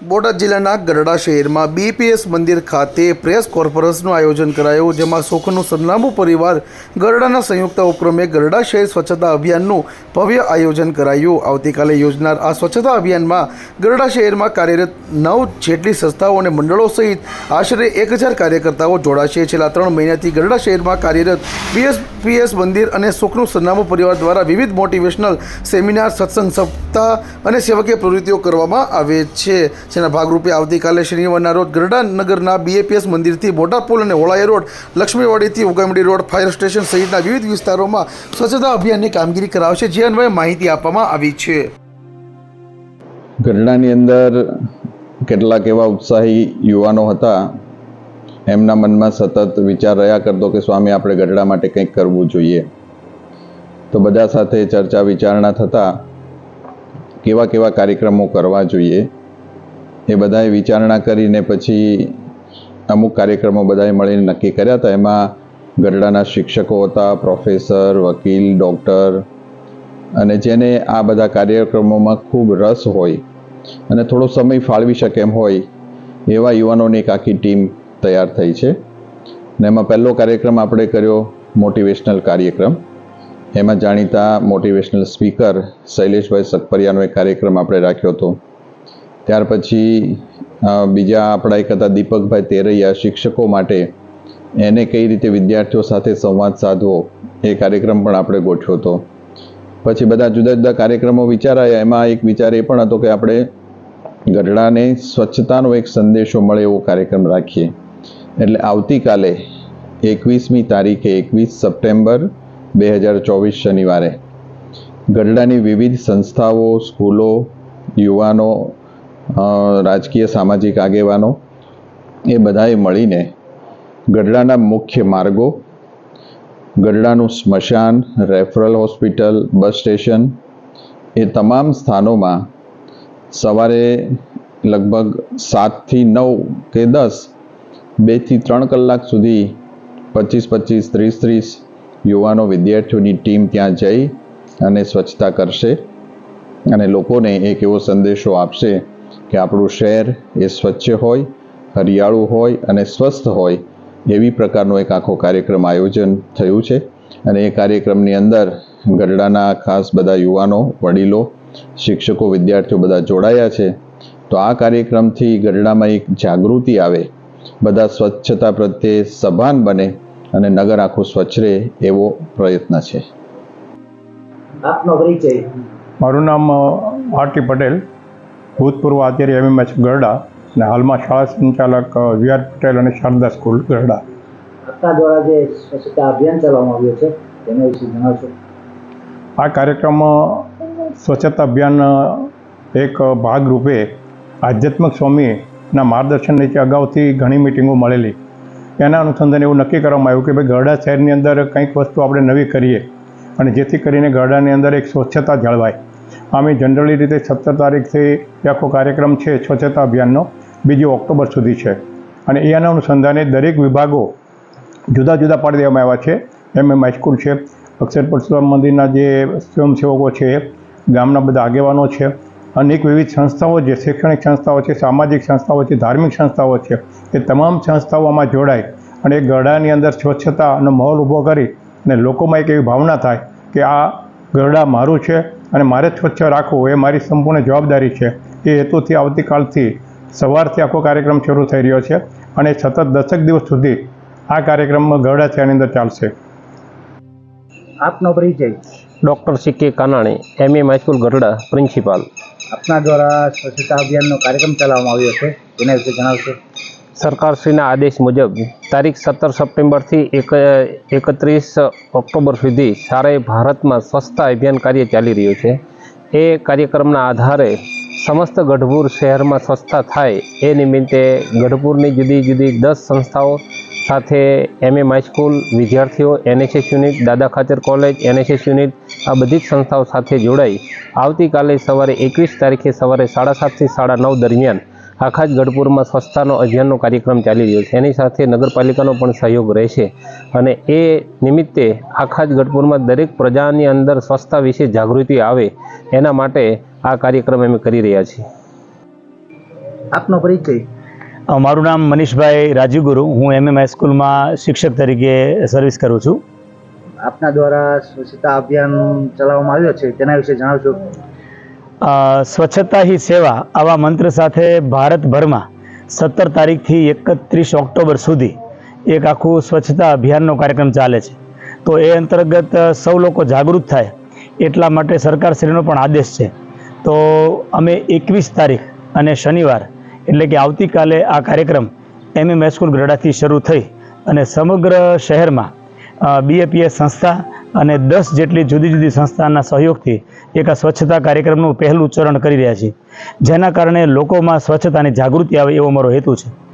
બોટાદ જિલ્લાના ગરડા શહેરમાં બીપીએસ મંદિર ખાતે પ્રેસ કોન્ફરન્સનું આયોજન કરાયું, જેમાં સુખનું સરનામું પરિવાર ગરડાના સંયુક્ત ઉપક્રમે ગરડા શહેર સ્વચ્છતા અભિયાનનું ભવ્ય આયોજન કરાયું. આવતીકાલે યોજનાર આ સ્વચ્છતા અભિયાનમાં ગરડા શહેરમાં કાર્યરત નવ જેટલી સંસ્થાઓ અને મંડળો સહિત આશરે એક હજાર કાર્યકર્તાઓ જોડાશે. છેલ્લા ત્રણ મહિનાથી ગરડા શહેરમાં કાર્યરત બીએસપીએસ મંદિર અને સુખનું સરનામું પરિવાર દ્વારા વિવિધ મોટિવેશનલ સેમિનાર, સત્સંગ, સપ્તાહ અને સેવકીય પ્રવૃત્તિઓ કરવામાં આવે છે. જેના ભાગરૂપે આવતીકાલે શનિવારના રોજ ગરડા નગરના બીએપીએસ મંદિરથી મોટા પુલ અને હોળાઈ રોડ, લક્ષ્મીવાડીથી ઉગામડી રોડ, ફાયર સ્ટેશન સહિતના વિવિધ વિસ્તારોમાં સ્વચ્છતા અભિયાનની કામગીરી કરાવશે, જે અન્વયે માહિતી આપવામાં આવી છે. ગરડાની અંદર કેટલાક એવા ઉત્સાહી યુવાનો હતા, એમના મનમાં સતત વિચાર રહ્યા કરતો કે, સ્વામી, આપણે ગરડા માટે કંઈક કરવું જોઈએ. તો બધા સાથે ચર્ચા વિચારણા થતાં કેવા કેવા કાર્યક્રમો કરવા જોઈએ. એ બધાએ વિચારણા કરીને પછી અમુક કાર્યક્રમો બધાએ મળીને નક્કી કર્યા હતા. એમાં ગરડાના શિક્ષકો હતા, પ્રોફેસર, વકીલ, ડૉક્ટર અને જેને આ બધા કાર્યક્રમોમાં ખૂબ રસ હોય અને થોડો સમય ફાળવી શકે એમ હોય, એવા યુવાનોની એક આખી ટીમ તૈયાર થઈ છે. ને એમાં પહેલો કાર્યક્રમ આપણે કર્યો મોટિવેશનલ કાર્યક્રમ. એમાં જાણીતા મોટિવેશનલ સ્પીકર શૈલેષભાઈ સકપરિયાનો એક કાર્યક્રમ આપણે રાખ્યો હતો. ત્યાર પછી બીજા આપણા એક હતા દીપકભાઈ તેરૈયા, શિક્ષકો માટે એને કઈ રીતે વિદ્યાર્થીઓ સાથે સંવાદ સાધવો એ કાર્યક્રમ પણ આપણે ગોઠવ્યો હતો. પછી બધા જુદા જુદા કાર્યક્રમો વિચારાયા. એમાં એક વિચાર એ પણ હતો કે આપણે ગઢડાને સ્વચ્છતાનો એક સંદેશો મળે એવો કાર્યક્રમ રાખીએ. એટલે આવતીકાલે એકવીસમી તારીખે એકવીસ સપ્ટેમ્બર બે હજાર ચોવીસ શનિવારે ગઢડાની વિવિધ સંસ્થાઓ, સ્કૂલો, યુવાનો રાજકીય સામાજિક આગેવાનો એ બધાએ મળીને ગઢડાના મુખ્ય માર્ગો, ગઢડાનું સ્મશાન, રેફરલ હોસ્પિટલ, બસ સ્ટેશન એ તમામ સ્થાનોમાં સવારે લગભગ સાતથી નવ કે દસ, બેથી ત્રણ કલાક સુધી પચીસ પચીસ, ત્રીસ ત્રીસ યુવાનો વિદ્યાર્થીઓની ટીમ ત્યાં જઈ અને સ્વચ્છતા કરશે અને લોકોને એક એવો સંદેશો આપશે કે આપણું શહેર એ સ્વચ્છ હોય હરિયાળું હોય અને સ્વસ્થ હોય એવી પ્રકારનો એક આખો કાર્યક્રમ આયોજન થયું છે. અને એ કાર્યક્રમની અંદર ગઢડાના ખાસ બધા યુવાનો વડીલો શિક્ષકો વિદ્યાર્થીઓ બધા જોડાયા છે. તો આ કાર્યક્રમથી ગઢડામાં એક જાગૃતિ આવે બધા સ્વચ્છતા પ્રત્યે સભાન બને અને નગર આખું સ્વચ્છ રહે એવો પ્રયત્ન છે. આપનો પરિચય. મારું નામ આરટી પટેલ. ભૂતપૂર્વ આચાર્ય એમએમએચ ગરડા અને હાલમાં શાળા સંચાલક વીઆર પટેલ અને શારદા સ્કૂલ ગરડા. દ્વારા જે સ્વચ્છતા અભિયાન ચલાવવામાં આવ્યું છે તેના વિશે જણાવશો? આ કાર્યક્રમ સ્વચ્છતા અભિયાન એક ભાગરૂપે આધ્યાત્મિક સ્વામીના માર્ગદર્શન નીચે અગાઉથી ઘણી મિટિંગો મળેલી. એના અનુસંધાને એવું નક્કી કરવામાં આવ્યું કે ભાઈ ગરડા શહેરની અંદર કંઈક વસ્તુ આપણે નવી કરીએ અને જેથી કરીને ગરડાની અંદર એક સ્વચ્છતા જળવાય. આમે જનરલી રીતે સત્તર તારીખથી એ આખો કાર્યક્રમ છે સ્વચ્છતા અભિયાનનો, બીજી ઓક્ટોબર સુધી છે. અને એના અનુસંધાને દરેક વિભાગો જુદા જુદા પાડી દેવામાં આવ્યા છે. એમ એમ હાઈસ્કૂલ છે, અક્ષર પરશુરામ મંદિરના જે સ્વયંસેવકો છે, ગામના બધા આગેવાનો છે અનેક વિવિધ સંસ્થાઓ છે, શૈક્ષણિક સંસ્થાઓ છે, સામાજિક સંસ્થાઓ છે, ધાર્મિક સંસ્થાઓ છે, એ તમામ સંસ્થાઓ આમાં જોડાય અને એ ગરડાની અંદર સ્વચ્છતાનો માહોલ ઊભો કરી અને લોકોમાં એક એવી ભાવના થાય કે આ ગરડા મારું છે અને મારે સ્વચ્છ રાખવું એ મારી સંપૂર્ણ જવાબદારી છે. એ હેતુથી આવતીકાલથી સવારથી આખો કાર્યક્રમ શરૂ થઈ રહ્યો છે અને સતત દસેક દિવસ સુધી આ કાર્યક્રમમાં ગરડા શહેરની અંદર ચાલશે. આપનો પરિચય? Doctor C K Kanani M M high school Garda principal. આપના દ્વારા સ્વચ્છતા અભિયાનનો કાર્યક્રમ ચલાવવામાં આવ્યો છે એના વિશે જણાવશો? સરકારશ્રીના આદેશ મુજબ તારીખ સત્તર સપ્ટેમ્બરથી એક, એકત્રીસ ઓક્ટોબર સુધી સારે ભારતમાં સ્વચ્છતા અભિયાન કાર્ય ચાલી રહ્યું છે. એ કાર્યક્રમના આધારે સમસ્ત ગઢપુર શહેરમાં સ્વચ્છતા થાય એ નિમિત્તે ગઢપુરની જુદી જુદી દસ સંસ્થાઓ સાથે એમએમ હાઈસ્કૂલ વિદ્યાર્થીઓ, NSS unit, Dada Khachar college, NSS unit આ બધી જ સંસ્થાઓ સાથે જોડાઈ આવતીકાલે સવારે એકવીસ તારીખે સવારે સાડા સાતથી સાડા નવ દરમિયાન આખા જ ગઢપુરમાં સ્વચ્છતાનો અભિયાનનો કાર્યક્રમ ચાલી રહ્યો છે. એની સાથે નગરપાલિકાનો પણ સહયોગ રહેશે અને એ નિમિત્તે આખા જ ગઢપુરમાં દરેક પ્રજાની અંદર સ્વચ્છતા વિશે જાગૃતિ આવે એના માટે આ કાર્યક્રમ અમે કરી રહ્યા છીએ. આપનો પરિચય. મારું નામ મનીષભાઈ રાજુગુરુ. હું એમએમ હાઈસ્કૂલમાં શિક્ષક તરીકે સર્વિસ કરું છું. આપના દ્વારા સ્વચ્છતા અભિયાન ચલાવવામાં આવ્યો છે તેના વિશે જણાવશો? સ્વચ્છતા હી સેવા આવા મંત્ર સાથે ભારતભરમાં સત્તર તારીખથી એકત્રીસ ઓક્ટોબર સુધી એક આખું સ્વચ્છતા અભિયાનનો કાર્યક્રમ ચાલે છે. તો એ અંતર્ગત સૌ લોકો જાગૃત થાય એટલા માટે સરકારશ્રીનો પણ આદેશ છે. તો અમે એકવીસ તારીખ અને શનિવાર એટલે કે આવતીકાલે આ કાર્યક્રમ એમએમ હાઈસ્કૂલ ગરડાથી શરૂ થઈ અને સમગ્ર શહેરમાં બીએપીએસ સંસ્થા અને દસ જેટલી જુદી જુદી સંસ્થાના સહયોગથી એક સ્વચ્છતા કાર્યક્રમનું પહેલું ચરણ કરી રહ્યા છીએ જેના કારણે લોકોમાં સ્વચ્છતાની જાગૃતિ આવે એવો મારો હેતુ છે.